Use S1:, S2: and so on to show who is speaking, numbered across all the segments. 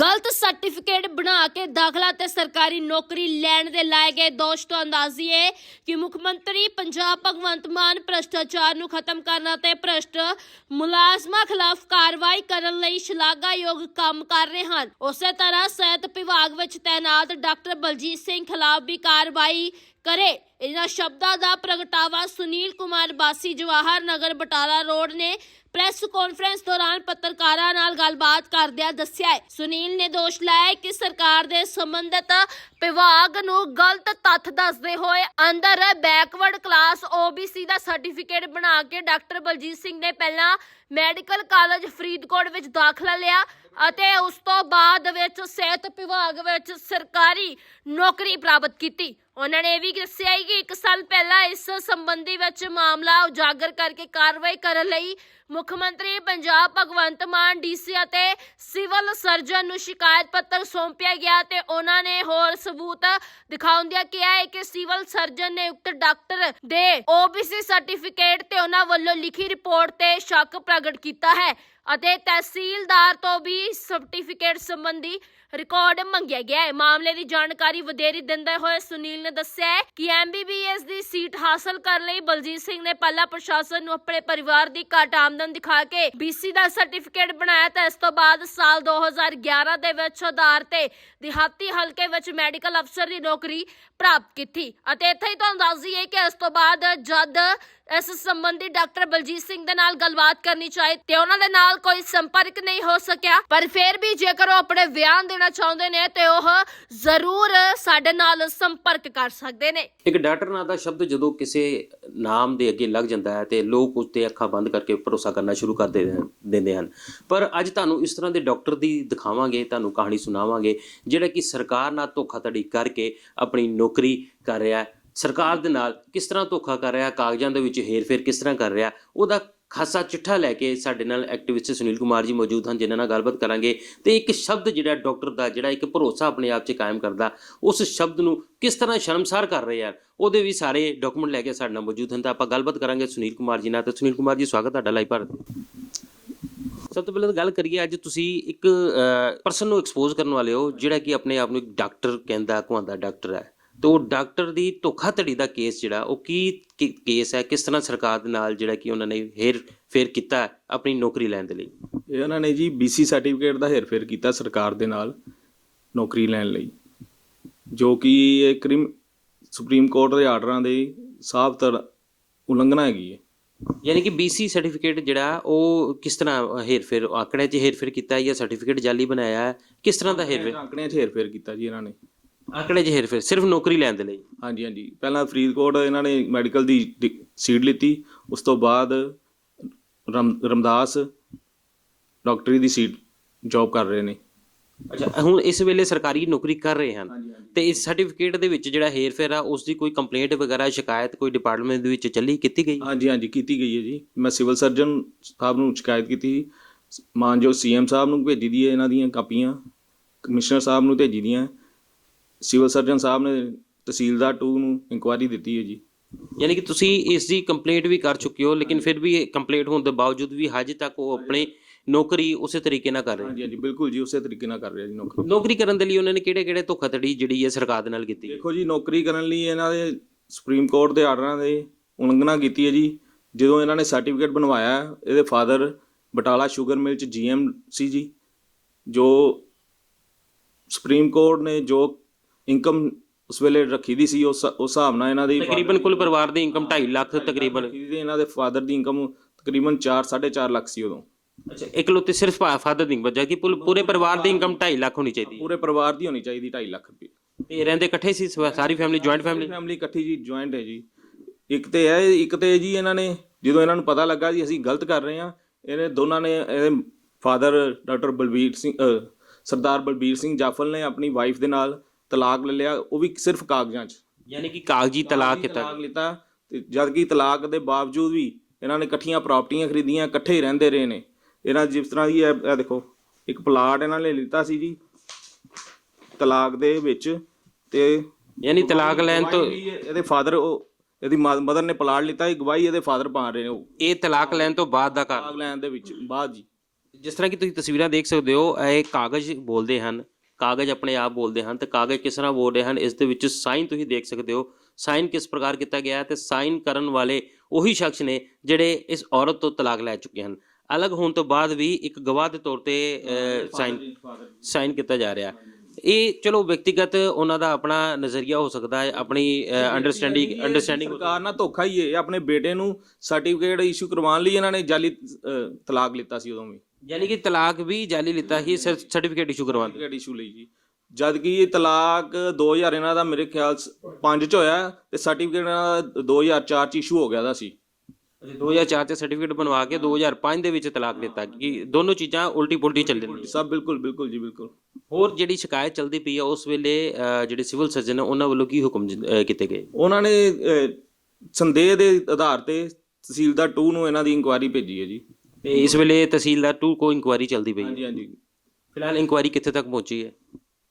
S1: ਗਲਤ ਸਰਟੀਫਿਕੇਟ ਬਣਾ ਕੇ ਦਾਖਲਾ ਤੇ ਸਰਕਾਰੀ ਨੌਕਰੀ ਲੈਣ ਦੇ ਲਾਏ ਗਏ ਦੋਸ਼ ਤੋਂ ਅੰਦਾਜ਼ੀ ਹੈ ਕਿ ਮੁੱਖ ਮੰਤਰੀ ਪੰਜਾਬ ਭਗਵੰਤ ਮਾਨ ਭ੍ਰਸ਼ਟਾਚਾਰ ਨੂੰ ਖਤਮ ਕਰਨ ਅਤੇ ਭ੍ਰਸ਼ਟ ਮੁਲਾਜ਼ਮਾਂ ਖਿਲਾਫ ਕਾਰਵਾਈ ਕਰਨ ਲਈ ਸ਼ਲਾਘਾਯੋਗ ਕੰਮ ਕਰ ਰਹੇ ਹਨ। ਉਸੇ ਤਰ੍ਹਾਂ ਸਿਹਤ ਵਿਭਾਗ ਵਿੱਚ ਤਾਇਨਾਤ ਡਾਕਟਰ ਬਲਜੀਤ ਸਿੰਘ ਖਿਲਾਫ ਵੀ ਕਾਰਵਾਈ ਕਰੇ। ਇਹਨਾਂ ਸ਼ਬਦਾਂ ਦਾ ਪ੍ਰਗਟਾਵਾ ਸੁਨੀਲ ਕੁਮਾਰ ਬਾਸੀ ਜਵਾਹਰ ਨਗਰ ਬਟਾਲਾ ਰੋਡ ਨੇ ਪ੍ਰੈਸ ਕਾਨਫਰੰਸ ਦੌਰਾਨ ਪੱਤਰਕਾਰਾਂ ਨਾਲ ਗੱਲਬਾਤ ਕਰਦਿਆਂ ਦੱਸਿਆ ਹੈ, ਸੁਨੀਲ ਨੇ ਦੋਸ਼ ਲਾਇਆ ਕਿ ਸਰਕਾਰ ਦੇ ਸੰਬੰਧਿਤ ਵਿਭਾਗ ਨੂੰ ਗਲਤ ਤੱਥ ਦੱਸਦੇ ਹੋਏ ਅੰਦਰ ਬੈਕਵਰਡ ਕਲਾਸ OBC ਦਾ ਸਰਟੀਫਿਕੇਟ ਬਣਾ ਕੇ ਡਾਕਟਰ ਬਲਜੀਤ ਸਿੰਘ ਨੇ ਪਹਿਲਾਂ ਮੈਡੀਕਲ ਕਾਲਜ ਫਰੀਦਕੋਟ ਵਿੱਚ ਦਾਖਲਾ ਲਿਆ। ਅਤੇ ਉਸ ਤੋਂ ਬਾਅਦ ਵਿੱਚ ਸਿਹਤ ਵਿਭਾਗ ਵਿੱਚ ਸਰਕਾਰੀ ਨੌਕਰੀ ਪ੍ਰਾਪਤ ਕੀਤੀ। ਉਹਨਾਂ ਨੇ ਇਹ ਵੀ ਦੱਸਿਆ ਹੈ ਕਿ 1 ਸਾਲ ਪਹਿਲਾਂ ਇਸ ਸੰਬੰਧੀ ਵਿੱਚ ਮਾਮਲਾ ਉਜਾਗਰ ਕਰਕੇ ਕਾਰਵਾਈ ਕਰਨ ਲਈ ਮੁੱਖ ਮੰਤਰੀ ਪੰਜਾਬ ਭਗਵੰਤ ਮਾਨ ਡੀਸੀ ਅਤੇ ਸਿਵਲ ਸਰਜਨ ਨੂੰ ਸ਼ਿਕਾਇਤ ਪੱਤਰ ਸੌਂਪਿਆ ਗਿਆ ਤੇ ਉਹਨਾਂ ਨੇ ਹੋਰ ਸਬੂਤ ਦਿਖਾਉਂਦਿਆਂ ਕਿਹਾ ਹੈ ਕਿ ਸਿਵਲ ਸਰਜਨ ਨੇ ਉਕਤ ਡਾਕਟਰ ਦੇ OBC ਸਰਟੀਫਿਕੇਟ ਤੇ ਉਹਨਾਂ ਵੱਲੋਂ ਲਿਖੀ ਰਿਪੋਰਟ ਤੇ ਸ਼ੱਕ ਪ੍ਰਗਟ ਕੀਤਾ ਹੈ। ਅਤੇ ਤਹਿਸੀਲਦਾਰ ਤੋਂ ਵੀ ਸਰਟੀਫਿਕੇਟ ਸੰਬੰਧੀ ਰਿਕਾਰਡ ਮੰਗਿਆ ਗਿਆ ਹੈ। ਮਾਮਲੇ ਦੀ ਜਾਣਕਾਰੀ ਵਧੇਰੀ ਦਿੰਦੇ ਹੋਏ ਸੁਨੀਲ ਨੇ ਦੱਸਿਆ ਕਿ MBBS ਦੀ ਸੀਟ ਹਾਸਲ ਕਰਨ ਲਈ ਬਲਜੀਤ ਸਿੰਘ ਨੇ ਪਹਿਲਾਂ ਪ੍ਰਸ਼ਾਸਨ ਨੂੰ ਆਪਣੇ ਪਰਿਵਾਰ ਦੀ ਘੱਟ ਆਮਦਨ ਦਿਖਾ ਕੇ BC ਦਾ ਸਰਟੀਫਿਕੇਟ ਬਣਾਇਆ ਤਾਂ ਇਸ ਤੋਂ ਬਾਅਦ ਸਾਲ 2011 ਦੇ ਵਿੱਚ ਆਧਾਰ ਤੇ ਦਿਹਾਤੀ ਹਲਕੇ ਵਿੱਚ ਮੈਡੀਕਲ ਅਫਸਰ ਦੀ ਨੌਕਰੀ ਪ੍ਰਾਪਤ ਕੀਤੀ। ਅਤੇ ਇੱਥੇ ਹੀ ਤੁਹਾਨੂੰ ਦੱਸਦੀ ਹੈ ਕਿ ਇਸ ਤੋਂ ਬਾਅਦ ਜਦ ਇਸ ਸੰਬੰਧੀ ਡਾਕਟਰ ਬਲਜੀਤ ਸਿੰਘ ਦੇ ਨਾਲ ਗੱਲਬਾਤ ਕਰਨੀ ਚਾਹੀ ਤੇ ਉਹਨਾਂ ਦੇ ਨਾਲ ਕੋਈ ਸੰਪਰਕ ਨਹੀਂ ਹੋ ਸਕਿਆ। ਪਰ ਫਿਰ ਵੀ ਜੇਕਰ ਉਹ ਆਪਣੇ ਬਿਆਨ ਦੇਣਾ ਚਾਹੁੰਦੇ ਨੇ, ਤੇ ਉਹ ਜ਼ਰੂਰ ਸਾਡੇ ਨਾਲ ਸੰਪਰਕ ਕਰ ਸਕਦੇ ਨੇ।
S2: ਇੱਕ ਡਾਕਟਰ ਨਾਂ ਦਾ ਸ਼ਬਦ ਜਦੋਂ ਕਿਸੇ ਨਾਮ ਦੇ ਅੱਗੇ ਲੱਗ ਜਾਂਦਾ ਹੈ ਤੇ ਲੋਕ ਉਸ ਤੇ ਅੱਖਾਂ ਬੰਦ ਕਰਕੇ ਭਰੋਸਾ ਕਰਨਾ ਸ਼ੁਰੂ ਕਰ ਦਿੰਦੇ ਹਨ। ਪਰ ਅੱਜ ਤੁਹਾਨੂੰ ਇਸ ਤਰ੍ਹਾਂ ਦੇ ਡਾਕਟਰ ਦੀ ਦਿਖਾਵਾਂਗੇ, ਤੁਹਾਨੂੰ ਕਹਾਣੀ ਸੁਣਾਵਾਂਗੇ, ਜਿਹੜਾ ਕਿ ਸਰਕਾਰ ਨਾਲ ਧੋਖਾਧੜੀ ਕਰਕੇ ਆਪਣੀ ਨੌਕਰੀ ਕਰ ਰਿਹਾ ਹੈ। ਸਰਕਾਰ ਦੇ ਨਾਲ ਕਿਸ ਤਰ੍ਹਾਂ ਧੋਖਾ ਕਰ ਰਿਹਾ, ਕਾਗਜ਼ਾਂ ਦੇ ਵਿੱਚ ਹੇਰਫੇਰ ਕਿਸ ਤਰ੍ਹਾਂ ਕਰ ਰਿਹਾ, ਉਹਦਾ ਖਾਸਾ ਚਿੱਠਾ ਲੈ ਕੇ ਸਾਡੇ ਨਾਲ ਐਕਟਿਵਿਸਟ ਸੁਨੀਲ ਕੁਮਾਰ ਜੀ ਮੌਜੂਦ ਹਨ, ਜਿਨ੍ਹਾਂ ਨਾਲ ਗੱਲਬਾਤ ਕਰਾਂਗੇ। ਤੇ ਇੱਕ ਸ਼ਬਦ ਜਿਹੜਾ ਡਾਕਟਰ ਦਾ, ਜਿਹੜਾ ਇੱਕ ਭਰੋਸਾ ਆਪਣੇ ਆਪ 'ਚ ਕਾਇਮ ਕਰਦਾ, ਉਸ ਸ਼ਬਦ ਨੂੰ ਕਿਸ ਤਰ੍ਹਾਂ ਸ਼ਰਮਸਾਰ ਕਰ ਰਹੇ ਯਾਰ ਉਹਦੇ ਵੀ ਸਾਰੇ ਡਾਕੂਮੈਂਟ ਲੈ ਕੇ ਸਾਡੇ ਨਾਲ ਮੌਜੂਦ ਹਨ। ਤਾਂ ਆਪਾਂ ਗੱਲਬਾਤ ਕਰਾਂਗੇ ਸੁਨੀਲ ਕੁਮਾਰ ਜੀ ਨਾਲ। ਤੇ ਸੁਨੀਲ ਕੁਮਾਰ ਜੀ, ਸਵਾਗਤ ਤੁਹਾਡਾ ਲਾਈਵ ਭਾਰਤ। ਸਭ ਤੋਂ ਪਹਿਲਾਂ ਤਾਂ ਗੱਲ ਕਰੀਏ, ਅੱਜ ਤੁਸੀਂ ਇੱਕ ਪਰਸਨ ਨੂੰ ਐਕਸਪੋਜ਼ ਕਰਨ ਵਾਲੇ ਹੋ, ਜਿਹੜਾ ਕਿ ਆਪਣੇ ਆਪ ਨੂੰ ਇੱਕ ਡਾਕਟਰ ਕਹਿੰਦਾ ਕਹਾਉਂਦਾ ਡਾਕਟਰ ਹੈ। ਤੇ ਡਾਕਟਰ ਦੀ ਧੋਖਾਧੜੀ ਦਾ ਕੇਸ ਜਿਹੜਾ ਉਹ ਕੀ ਕੇਸ ਹੈ? ਕਿਸ ਤਰ੍ਹਾਂ ਸਰਕਾਰ ਦੇ ਨਾਲ ਜਿਹੜਾ ਕਿ ਉਹਨਾਂ ਨੇ ਹੇਰ ਫੇਰ ਕੀਤਾ ਆਪਣੀ ਨੌਕਰੀ ਲੈਣ ਦੇ ਲਈ?
S3: ਇਹ ਉਹਨਾਂ ਨੇ ਜੀ BC ਸਰਟੀਫਿਕੇਟ ਦਾ ਹੇਰਫੇਰ ਕੀਤਾ ਸਰਕਾਰ ਦੇ ਨਾਲ ਨੌਕਰੀ ਲੈਣ ਲਈ ਜੋ ਕਿ ਇਹ ਕ੍ਰਿਮ ਸੁਪਰੀਮ ਕੋਰਟ ਦੇ ਆਰਡਰਾਂ ਦੇ ਸਾਫ਼ ਤਰ ਉਲੰਘਣਾ ਹੈਗੀ ਹੈ।
S2: ਯਾਨੀ ਕਿ BC ਸਰਟੀਫਿਕੇਟ ਜਿਹੜਾ ਉਹ ਕਿਸ ਤਰ੍ਹਾਂ ਹੇਰ ਫੇਰ ਆંકੜੇ 'ਚ ਹੇਰ ਫੇਰ ਕੀਤਾ ਜਾਂ ਸਰਟੀਫਿਕੇਟ ਜਾਲੀ ਬਣਾਇਆ ਕਿਸ ਤਰ੍ਹਾਂ ਦਾ ਹੇਰ ਫੇਰ
S3: ਆંકੜਿਆਂ 'ਚ ਹੇਰਫੇਰ ਕੀਤਾ ਜੀ ਇਹਨਾਂ ਨੇ।
S2: ਆંકੜੇ 'ਚ ਹੇਰ ਫੇਰ? ਸਿਰਫ ਨੌਕਰੀ ਲੈਣ ਦੇ ਲਈ?
S3: ਹਾਂਜੀ ਹਾਂਜੀ। ਪਹਿਲਾਂ ਫਰੀਦਕੋਟ ਇਹਨਾਂ ਨੇ ਮੈਡੀਕਲ ਦੀ ਡਿ- ਸੀਟ ਲਿੱਤੀ। ਉਸ ਤੋਂ ਬਾਅਦ ਰਮ- ਰਮਦਾਸ ਡਾਕਟਰੀ ਦੀ ਸੀਟ ਜੌਬ ਕਰ ਰਹੇ ਨੇ।
S2: ਅੱਛਾ ਹੁਣ ਇਸ ਵੇਲੇ ਸਰਕਾਰੀ ਨੌਕਰੀ ਕਰ ਰਹੇ ਹਨ।
S3: ਹਾਂਜੀ ਹਾਂਜੀ।
S2: ਤੇ ਇਸ ਸਰਟੀਫਿਕੇਟ ਦੇ ਵਿੱਚ ਜਿਹੜਾ ਹੇਰ ਫੇਰ ਆ ਉਸ ਦੀ ਕੋਈ ਕੰਪਲੇਂਟ ਵਗੈਰਾ ਸ਼ਿਕਾਇਤ ਕੋਈ ਡਿਪਾਰਟਮੈਂਟ ਦੇ ਵਿੱਚ ਚੱਲੀ ਕੀਤੀ ਗਈ?
S3: ਹਾਂਜੀ ਹਾਂਜੀ ਕੀਤੀ ਗਈ ਹੈ ਜੀ। ਮੈਂ ਸਿਵਲ ਸਰਜਨ ਸਾਹਿਬ ਨੂੰ ਸ਼ਿਕਾਇਤ ਕੀਤੀ ਮਾਨਯੋਗ ਸੀਐਮ ਸਾਹਿਬ ਨੂੰ ਭੇਜੀ ਦੀ ਹੈ ਇਹਨਾਂ ਦੀਆਂ ਕਾਪੀਆਂ। ਕਮਿਸ਼ਨਰ ਸਾਹਿਬ ਨੂੰ ਭੇਜੀ ਦੀਆਂ। ਸਿਵਲ ਸਰਜਨ ਸਾਹਿਬ ਨੇ ਤਹਿਸੀਲਦਾਰ 2 ਨੂੰ ਇਨਕੁਆਇਰੀ ਦਿੱਤੀ ਹੈ ਜੀ।
S2: ਯਾਨੀ ਕਿ ਤੁਸੀਂ ਇਸ ਦੀ ਕੰਪਲੇਂਟ ਵੀ ਕਰ ਚੁੱਕੇ ਹੋ ਲੇਕਿਨ ਫਿਰ ਵੀ ਕੰਪਲੇਂਟ ਹੋਣ ਦੇ ਬਾਵਜੂਦ ਵੀ ਹਜੇ ਤੱਕ ਉਹ ਆਪਣੀ ਨੌਕਰੀ ਉਸੇ ਤਰੀਕੇ ਨਾਲ ਕਰ ਰਹੇ
S3: ਹਾਂਜੀ ਹਾਂਜੀ ਬਿਲਕੁਲ ਜੀ ਉਸੇ ਤਰੀਕੇ ਨਾਲ ਕਰ ਰਿਹਾ ਜੀ ਨੌਕਰੀ।
S2: ਨੌਕਰੀ ਕਰਨ ਦੇ ਲਈ ਉਹਨਾਂ ਨੇ ਕਿਹੜੇ ਕਿਹੜੇ ਧੋਖਾਧੜੀ ਜਿਹੜੀ ਹੈ ਸਰਕਾਰ ਦੇ ਨਾਲ ਕੀਤੀ?
S3: ਦੇਖੋ ਜੀ ਨੌਕਰੀ ਕਰਨ ਲਈ ਇਹਨਾਂ ਦੇ ਸੁਪਰੀਮ ਕੋਰਟ ਦੇ ਆਰਡਰਾਂ ਦੇ ਉਲੰਘਣਾ ਕੀਤੀ ਹੈ ਜੀ। ਜਦੋਂ ਇਹਨਾਂ ਨੇ ਸਰਟੀਫਿਕੇਟ ਬਣਵਾਇਆ ਇਹਦੇ ਫਾਦਰ ਬਟਾਲਾ ਸ਼ੂਗਰ ਮਿਲ ਚ ਜੀਐਮ ਸੀ ਜੀ। ਜੋ ਸੁਪਰੀਮ ਕੋਰਟ ਨੇ ਜੋ ਇਨਕਮ ਉਸ ਵੇਲੇ ਰੱਖੀ ਦੀ ਸੀ ਉਸ ਉਸ ਹਿਸਾਬ ਨਾਲ ਇਹਨਾਂ ਦੀ
S2: ਤਕਰੀਬਨ ਕੁੱਲ ਪਰਿਵਾਰ ਦੀ ਇਨਕਮ 2.5 ਲੱਖ ਤਕਰੀਬਨ।
S3: ਇਹਨਾਂ ਦੇ ਫਾਦਰ ਦੀ ਇਨਕਮ ਤਕਰੀਬਨ 4 4.5 ਲੱਖ ਸੀ ਉਦੋਂ।
S2: ਅੱਛਾ ਇਕਲੌਤੇ ਸਿਰਫ ਫਾਦਰ ਦੀ ਬਚਾ ਕਿ ਪੂਰੇ ਪਰਿਵਾਰ ਦੀ ਇਨਕਮ 2.5 ਲੱਖ ਹੋਣੀ ਚਾਹੀਦੀ।
S3: ਪੂਰੇ ਪਰਿਵਾਰ ਦੀ ਹੋਣੀ ਚਾਹੀਦੀ 2.5 ਲੱਖ ਰੁਪਏ।
S2: ਤੇ ਰਹਿੰਦੇ ਇਕੱਠੇ ਸੀ ਸਾਰੀ ਫੈਮਿਲੀ ਜੁਆਇੰਟ ਫੈਮਿਲੀ
S3: ਫੈਮਿਲੀ ਇਕੱਠੀ ਜੀ ਜੁਆਇੰਟ ਹੈ ਜੀ। ਇੱਕ ਤੇ ਹੈ ਇੱਕ ਤੇ ਜੀ ਇਹਨਾਂ ਨੇ ਜਦੋਂ ਇਹਨਾਂ ਨੂੰ ਪਤਾ ਲੱਗਾ ਜੀ ਅਸੀਂ ਗਲਤ ਕਰ ਰਹੇ ਹਾਂ ਇਹਨੇ ਦੋਨਾਂ ਨੇ ਇਹਦੇ ਫਾਦਰ ਡਾਕਟਰ ਬਲਬੀਰ ਸਿੰਘ ਸਰਦਾਰ ਬਲਬੀਰ ਸਿੰਘ ਜਾਫਲ ਨੇ ਆਪਣੀ ਵਾਈਫ ਦੇ ਨਾਲ ਤਲਾਕ ਲੈ ਲਿਆ ਉਹ ਵੀ ਸਿਰਫ ਕਾਗਜ਼ਾਂ 'ਚ।
S2: ਯਾਨੀ ਕਿ ਕਾਗਜ਼ੀ ਤਲਾਕ ਕੀਤਾ
S3: ਤਲਾਕ ਲਿੱਤਾ ਤੇ ਜਦ ਕਿ ਤਲਾਕ ਦੇ ਬਾਵਜੂਦ ਵੀ ਇਹਨਾਂ ਨੇ ਇਕੱਠੀਆਂ ਪ੍ਰਾਪਰਟੀਆਂ ਖਰੀਦੀਆਂ ਇਕੱਠੇ ਹੀ ਰਹਿੰਦੇ ਰਹੇ ਨੇ। ਇਹਨਾਂ ਜਿਸ ਤਰ੍ਹਾਂ ਦੀ ਇਹ ਇਹ ਦੇਖੋ ਇੱਕ ਪਲਾਟ ਇਹਨਾਂ ਨੇ ਲਿੱਤਾ ਸੀ ਜੀ ਤਲਾਕ ਦੇ ਵਿੱਚ ਤੇ
S2: ਯਾਨੀ ਤਲਾਕ ਲੈਣ ਤੋਂ
S3: ਗਵਾਹੀ ਵੀ ਇਹਦੇ ਫਾਦਰ ਉਹ ਇਹਦੀ ਮਦਰ ਨੇ ਪਲਾਟ ਲਿੱਤਾ ਇਹ ਗਵਾਹੀ ਇਹਦੇ ਫਾਦਰ ਪਾ ਰਹੇ ਨੇ ਉਹ।
S2: ਇਹ ਤਲਾਕ ਲੈਣ ਤੋਂ ਬਾਅਦ ਦਾ ਕਾਰਨ
S3: ਤਲਾਕ ਲੈਣ ਦੇ ਵਿੱਚ ਬਾਅਦ ਜੀ।
S2: ਜਿਸ ਤਰ੍ਹਾਂ ਕਿ ਤੁਸੀਂ ਤਸਵੀਰਾਂ ਦੇਖ ਸਕਦੇ ਹੋ ਇਹ ਕਾਗਜ਼ ਬੋਲਦੇ ਹਨ। ਕਾਗਜ਼ ਆਪਣੇ ਆਪ ਬੋਲਦੇ ਹਨ ਤੇ ਕਾਗਜ਼ ਕਿਸ ਤਰ੍ਹਾਂ ਬੋਲ ਰਹੇ ਹਨ ਇਸ ਦੇ ਵਿੱਚ ਸਾਈਨ ਤੁਸੀਂ ਦੇਖ ਸਕਦੇ ਹੋ। ਸਾਈਨ ਕਿਸ ਪ੍ਰਕਾਰ ਕੀਤਾ ਗਿਆ ਹੈ ਤੇ ਸਾਈਨ ਕਰਨ ਵਾਲੇ ਉਹੀ ਸ਼ਖਸ ਨੇ ਜਿਹੜੇ ਇਸ ਔਰਤ ਤੋਂ ਤਲਾਕ ਲੈ ਚੁੱਕੇ ਹਨ। ਅਲੱਗ ਹੋਣ ਤੋਂ ਬਾਅਦ ਵੀ ਇੱਕ ਗਵਾਹ ਦੇ ਤੌਰ ਤੇ ਸਾਈਨ ਸਾਈਨ ਕੀਤਾ ਜਾ ਰਿਹਾ ਇਹ ਚਲੋ ਵਿਅਕਤੀਗਤ ਉਹਨਾਂ ਦਾ ਆਪਣਾ ਨਜ਼ਰੀਆ ਹੋ ਸਕਦਾ ਹੈ ਆਪਣੀ ਅੰਡਰਸਟੈਂਡਿੰਗ ਅੰਡਰਸਟੈਂਡਿੰਗ
S3: ਸਰਕਾਰ ਨਾਲ ਧੋਖਾ ਹੀ ਹੈ। ਆਪਣੇ ਬੇਟੇ ਨੂੰ ਸਰਟੀਫਿਕੇਟ ਇਸ਼ੂ ਕਰਵਾਉਣ ਲਈ ਇਹਨਾਂ ਨੇ ਜਾਲੀ ਤਲਾਕ ਲਿੱਤਾ ਸੀ ਉਦੋਂ ਵੀ।
S2: ਯਾਨੀ ਕਿ ਤਲਾਕ ਵੀ ਜਾਲੀ ਲਿੱਤਾ ਹੀ ਸਰਟੀਫਿਕੇਟ ਇਸ਼ੂ ਕਰਵਾਉਣ
S3: ਸਰਟੀਫਿਕੇਟ ਇਸ਼ੂ ਲਈ ਜੀ। ਜਦ ਕਿ ਇਹ ਤਲਾਕ 2000 ਇਹਨਾਂ ਦਾ ਮੇਰੇ ਖਿਆਲ 5 ਚ ਹੋਇਆ ਤੇ ਸਰਟੀਫਿਕੇਟ ਇਹਨਾਂ ਦਾ 2004 ਚ ਇਸ਼ੂ ਹੋ ਗਿਆ ਦਾ ਸੀ।
S2: ਅੱਛਾ 2004 ਚ ਸਰਟੀਫਿਕੇਟ ਬਣਵਾ ਕੇ 2005 ਦੇ ਵਿੱਚ ਤਲਾਕ ਦਿੱਤਾ ਕਿ ਦੋਨੋਂ ਚੀਜ਼ਾਂ ਉਲਟੀ ਪੁਲਟੀ ਚੱਲ ਰਹੀਆਂ
S3: ਸਭ ਬਿਲਕੁਲ ਬਿਲਕੁਲ ਜੀ ਬਿਲਕੁਲ।
S2: ਹੋਰ ਜਿਹੜੀ ਸ਼ਿਕਾਇਤ ਚੱਲਦੀ ਪਈ ਹੈ ਉਸ ਵੇਲੇ ਜਿਹੜੇ ਸਿਵਲ ਸਰਜਨ ਨੇ ਉਹਨਾਂ ਵੱਲੋਂ ਕੀ ਹੁਕਮ ਕੀਤੇ ਗਏ?
S3: ਉਹਨਾਂ ਨੇ ਸੰਦੇਹ ਦੇ ਆਧਾਰ ਤੇ ਤਹਿਸੀਲਦਾਰ 2 ਨੂੰ ਇਹਨਾਂ ਦੀ ਇਨਕੁਆਇਰੀ ਭੇਜੀ ਹੈ ਜੀ।
S2: ਤੇ ਇਸ ਵੇਲੇ ਤਹਿਸੀਲਦਾਰ 2 ਕੋ ਇਨਕੁਆਇਰੀ ਚੱਲਦੀ ਪਈ ਹੈ।
S3: ਹਾਂਜੀ ਹਾਂਜੀ।
S2: ਫਿਲਹਾਲ ਇਨਕੁਆਇਰੀ ਕਿੱਥੇ ਤੱਕ ਪਹੁੰਚੀ ਹੈ?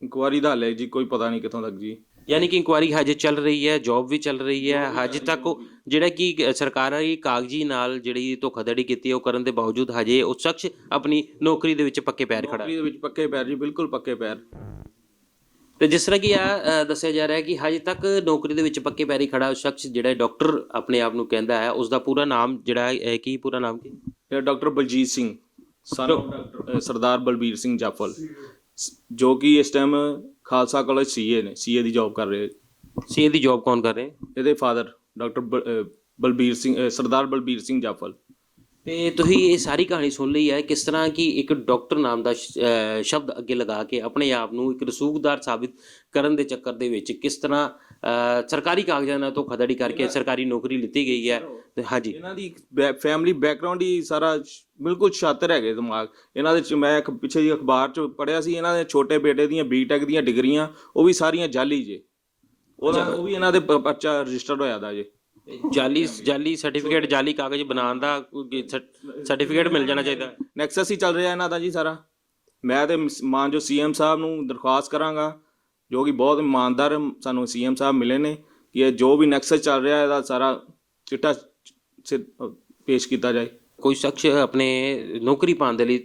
S3: ਇਨਕੁਆਇਰੀ ਦਾ ਹੱਲ ਹੈ ਜੀ ਕੋਈ ਪਤਾ ਨਹੀਂ ਕਿੱਥੋਂ ਤੱਕ ਜੀ।
S2: ਯਾਨੀ ਕਿ ਇਨਕੁਆਇਰੀ ਹਜੇ ਚੱਲ ਰਹੀ ਹੈ ਜੌਬ ਵੀ ਚੱਲ ਰਹੀ ਹੈ ਹਜੇ ਤੱਕ ਉਹ ਜਿਹੜਾ ਕਿ ਸਰਕਾਰੀ ਕਾਗਜ਼ੀ ਨਾਲ ਜਿਹੜੀ ਧੋਖਾਧੜੀ ਕੀਤੀ ਹੈ ਉਹ ਕਰਨ ਦੇ ਬਾਵਜੂਦ ਹਜੇ ਉਹ ਸ਼ਖਸ ਆਪਣੀ ਨੌਕਰੀ ਦੇ ਵਿੱਚ ਪੱਕੇ ਪੈਰ ਖੜਾ ਹੈ।
S3: ਨੌਕਰੀ ਦੇ ਵਿੱਚ ਪੱਕੇ ਪੈਰ ਜੀ ਬਿਲਕੁਲ ਪੱਕੇ ਪੈਰ।
S2: ਤੇ ਜਿਸ ਤਰ੍ਹਾਂ ਕਿ ਆ ਦੱਸਿਆ ਜਾ ਰਿਹਾ ਹੈ ਕਿ ਹਜੇ ਤੱਕ ਨੌਕਰੀ ਦੇ ਵਿੱਚ ਪੱਕੇ ਪੈਰੀ ਖੜਾ ਉਹ ਸ਼ਖਸ ਜਿਹੜਾ ਡਾਕਟਰ ਆਪਣੇ ਆਪ ਨੂੰ ਕਹਿੰਦਾ ਹੈ ਉਸ ਦਾ ਪੂਰਾ ਨਾਮ ਜਿਹੜਾ ਹੈ ਕੀ ਪੂਰਾ ਨਾਮ ਕੀ?
S3: ਡਾਕਟਰ ਬਲਜੀਤ ਸਿੰਘ ਸਨ ਸਰਦਾਰ ਬਲਬੀਰ ਸਿੰਘ ਜਾਫਲ ਜੋ ਕਿ ਇਸ ਟਾਈਮ ਖਾਲਸਾ ਕਾਲਜ ਸੀਏ ਨੇ ਸੀਏ ਦੀ ਜੌਬ ਕਰ ਰਹੇ।
S2: ਸੀ ਦੀ ਜੌਬ ਕੌਣ ਕਰ ਰਹੇ?
S3: ਇਹਦੇ ਫਾਦਰ ਡਾਕਟਰ ਬਲਬੀਰ ਸਿੰਘ ਸਰਦਾਰ ਬਲਬੀਰ ਸਿੰਘ ਜਾਫਲ
S2: ਤੇ ਤੁਸੀਂ ਇਹ ਸਾਰੀ ਕਹਾਣੀ ਸੁਣ ਲਈ ਹੈ ਕਿਸ ਤਰ੍ਹਾਂ ਕਿ ਇੱਕ ਡਾਕਟਰ ਨਾਮ ਦਾ ਸ਼ਬਦ ਅੱਗੇ ਲਗਾ ਕੇ ਆਪਣੇ ਆਪ ਨੂੰ ਇੱਕ ਰਸੂਖਦਾਰ ਸਾਬਿਤ ਕਰਨ ਦੇ ਚੱਕਰ ਦੇ ਵਿੱਚ ਕਿਸ ਤਰ੍ਹਾਂ ਸਰਕਾਰੀ ਕਾਗਜ਼ਾਂ ਨਾਲ ਧੋਖਾਧੜੀ ਕਰਕੇ ਸਰਕਾਰੀ ਨੌਕਰੀ ਲਿੱਤੀ ਗਈ ਹੈ। ਤੇ ਹਾਂਜੀ।
S3: ਇਹਨਾਂ ਦੀ ਫੈਮਿਲੀ ਬੈਕਗ੍ਰਾਉਂਡ ਹੀ ਸਾਰਾ ਸ਼- ਬਿਲਕੁਲ ਛਾਤਰ ਹੈਗੇ ਦਿਮਾਗ। ਇਹਨਾਂ ਦੇ ਚ ਮੈਂ ਇੱਕ ਪਿੱਛੇ ਜੀ ਅਖਬਾਰ ਚ ਪੜਿਆ ਸੀ ਇਹਨਾਂ ਦੇ ਛੋਟੇ ਬੇਟੇ ਦੀਆਂ ਬੀਟੈਕ ਦੀਆਂ ਡਿਗਰੀਆਂ ਉਹ ਵੀ ਸਾਰੀਆਂ ਜਾਲੀ ਜੇ। ਉਹਦਾ ਉਹ ਵੀ ਇਹਨਾਂ ਦੇ ਪ- ਪਰਚਾ ਰਜਿਸਟਰਡ ਹੋਇਆ ਦਾ ਜੇ।
S2: ਜਾਲੀ ਜਾਲੀ ਸਰਟੀਫਿਕੇਟ ਜਾਲੀ ਕਾਗਜ਼ ਬਣਾਉਣ ਦਾ ਸਰਟੀਫਿਕੇਟ ਮਿਲ ਜਾਣਾ ਚਾਹੀਦਾ? ਹੈ।
S3: ਨੈਕਸਸ ਹੀ ਚੱਲ ਰਿਹਾ ਇਹਨਾਂ ਦਾ ਜੀ ਸਾਰਾ। ਮੈਂ ਤੇ ਸ- ਮਾਨਜੋ ਸੀਐਮ ਸਾਹਿਬ ਨੂੰ ਦਰਖਾਸਤ ਕਰਾਂਗਾ ਜੋ ਕਿ ਬਹੁਤ ਇਮਾਨਦਾਰ ਸਾਨੂੰ ਸੀਐਮ ਸਾਹਿਬ ਮਿਲੇ ਨੇ ਕਿ ਇਹ ਜੋ ਵੀ ਨੈਕਸਸ ਚੱਲ ਰਿਹਾ ਇਹਦਾ ਸਾਰਾ ਚਿੱਟਾ ਸਿ- ਪੇਸ਼ ਕੀਤਾ ਜਾਏ।
S2: ਕੋਈ ਸ਼ਖਸ ਆਪਣੇ ਨੌਕਰੀ ਪਾਉਣ ਦੇ ਲਈ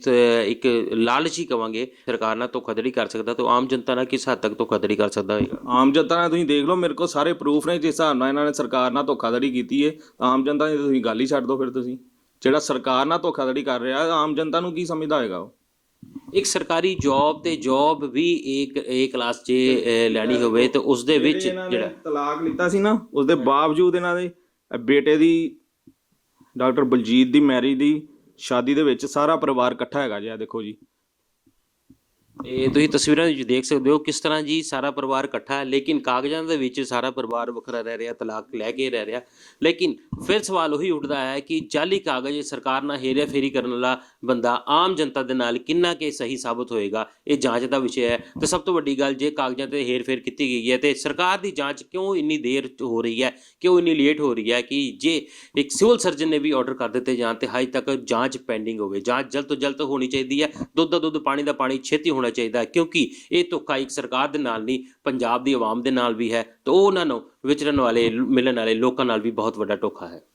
S2: ਇੱਕ ਲਾਲਚੀ ਕਵਾਂਗੇ ਸਰਕਾਰ ਨਾਲ ਧੋਖਾਧੜੀ ਕਰ ਸਕਦਾ ਤਾਂ ਆਮ ਜਨਤਾ ਨਾਲ ਕਿਸ ਹੱਦ ਤੱਕ ਧੋਖਾਧੜੀ ਕਰ ਸਕਦਾ ਹੋਏਗਾ?
S3: ਆਮ ਜਨਤਾ ਨਾਲ ਤੁਸੀਂ ਦੇਖ ਲਓ ਮੇਰੇ ਕੋਲ ਸਾਰੇ ਪ੍ਰੂਫ ਨੇ ਜਿਸ ਹਿਸਾਬ ਨਾਲ ਇਹਨਾਂ ਨੇ ਸਰਕਾਰ ਨਾਲ ਧੋਖਾਧੜੀ ਕੀਤੀ ਹੈ ਆਮ ਜਨਤਾ ਦੀ ਤੁਸੀਂ ਗੱਲ ਹੀ ਛੱਡ ਦਿਓ ਫਿਰ ਤੁਸੀਂ। ਜਿਹੜਾ ਸਰਕਾਰ ਨਾਲ ਧੋਖਾਧੜੀ ਕਰ ਰਿਹਾ ਆਮ ਜਨਤਾ ਨੂੰ ਕੀ ਸਮਝਦਾ ਹੋਏਗਾ ਉਹ?
S2: ਇੱਕ ਸਰਕਾਰੀ ਜੌਬ ਤੇ ਜੌਬ ਵੀ ਇੱਕ ਏ ਕਲਾਸ 'ਚ ਲੈਣੀ ਹੋਵੇ ਤੇ ਉਸ ਦੇ ਵਿੱਚ ਜਿਹੜਾ
S3: ਤਲਾਕ ਲਿੱਤਾ ਸੀ ਨਾ ਉਸ ਦੇ ਬਾਵਜੂਦ ਇਹਨਾਂ ਦੇ ਬੇਟੇ ਦੀ ਡਾਕਟਰ ਬਲਜੀਤ ਦੀ ਮੈਰਿਜ ਦੀ ਸ਼ਾਦੀ ਦੇ ਵਿੱਚ ਸਾਰਾ ਪਰਿਵਾਰ ਇਕੱਠਾ ਹੈਗਾ ਜੀ, ਆਹ ਦੇਖੋ ਜੀ।
S2: ਇਹ ਤੁਸੀਂ ਤਸਵੀਰਾਂ ਵਿੱਚ ਦੇਖ ਸਕਦੇ ਹੋ ਕਿਸ ਤਰ੍ਹਾਂ ਜੀ ਸਾਰਾ ਪਰਿਵਾਰ ਇਕੱਠਾ ਹੈ, ਲੇਕਿਨ ਕਾਗਜ਼ਾਂ ਦੇ ਵਿੱਚ ਸਾਰਾ ਪਰਿਵਾਰ ਵੱਖਰਾ ਰਹਿ ਰਿਹਾ, ਤਲਾਕ ਲੈ ਕੇ ਰਹਿ ਰਿਹਾ। ਲੇਕਿਨ ਫਿਰ ਸਵਾਲ ਉਹੀ ਉੱਠਦਾ ਹੈ ਕਿ ਜਾਲੀ ਕਾਗਜ਼ ਸਰਕਾਰ ਨਾਲ ਹੇਰਾ ਫੇਰੀ ਕਰਨ ਵਾਲਾ ਬੰਦਾ ਆਮ ਜਨਤਾ ਦੇ ਨਾਲ ਕਿੰਨਾ ਕੇ ਸਹੀ ਸਾਬਤ ਹੋਏਗਾ, ਇਹ ਜਾਂਚ ਦਾ ਵਿਸ਼ਾ ਹੈ। ਤੇ ਸਭ ਤੋਂ ਵੱਡੀ ਗੱਲ, ਜੇ ਕਾਗਜ਼ਾਂ ਤੇ ਹੇਰ ਫੇਰ ਕੀਤੀ ਗਈ ਹੈ, ਤੇ ਸਰਕਾਰ ਦੀ ਜਾਂਚ ਕਿਉਂ ਇੰਨੀ ਦੇਰ ਹੋ ਰਹੀ ਹੈ, ਕਿਉਂ ਇੰਨੀ ਲੇਟ ਹੋ ਰਹੀ ਹੈ ਕਿ ਜੇ ਇੱਕ ਸਿਵਲ ਸਰਜਨ ਨੇ ਵੀ ਆਰਡਰ ਕਰ ਦਿੱਤੇ ਜਾਣ, ਤੇ ਹਜੇ ਤੱਕ ਜਾਂਚ ਪੈਂਡਿੰਗ ਹੋਵੇ। ਜਾਂਚ ਜਲਦ ਤੋਂ ਜਲਦ ਹੋਣੀ ਚਾਹੀਦੀ ਹੈ। ਦੁੱਧ ਦਾ ਦੁੱਧ, ਪਾਣੀ ਦਾ ਪਾਣੀ, ਛੇਤੀ ਹੋਣਾ ਚਾਹੀਦਾ ਕਿਉਂਕਿ ਇਹ ਧੋਖਾ ਇੱਕ ਸਰਕਾਰ ਦੇ ਨਾਲ ਨਹੀਂ, ਪੰਜਾਬ ਦੀ ਆਵਾਮ ਦੇ ਨਾਲ ਵੀ ਹੈ, ਤਾਂ ਉਹ ਉਹਨਾਂ ਨੂੰ ਵਿਚਰਨ ਵਾਲੇ, ਮਿਲਣ ਵਾਲੇ ਲੋਕਾਂ ਨਾਲ ਵੀ ਬਹੁਤ ਵੱਡਾ ਧੋਖਾ ਹੈ।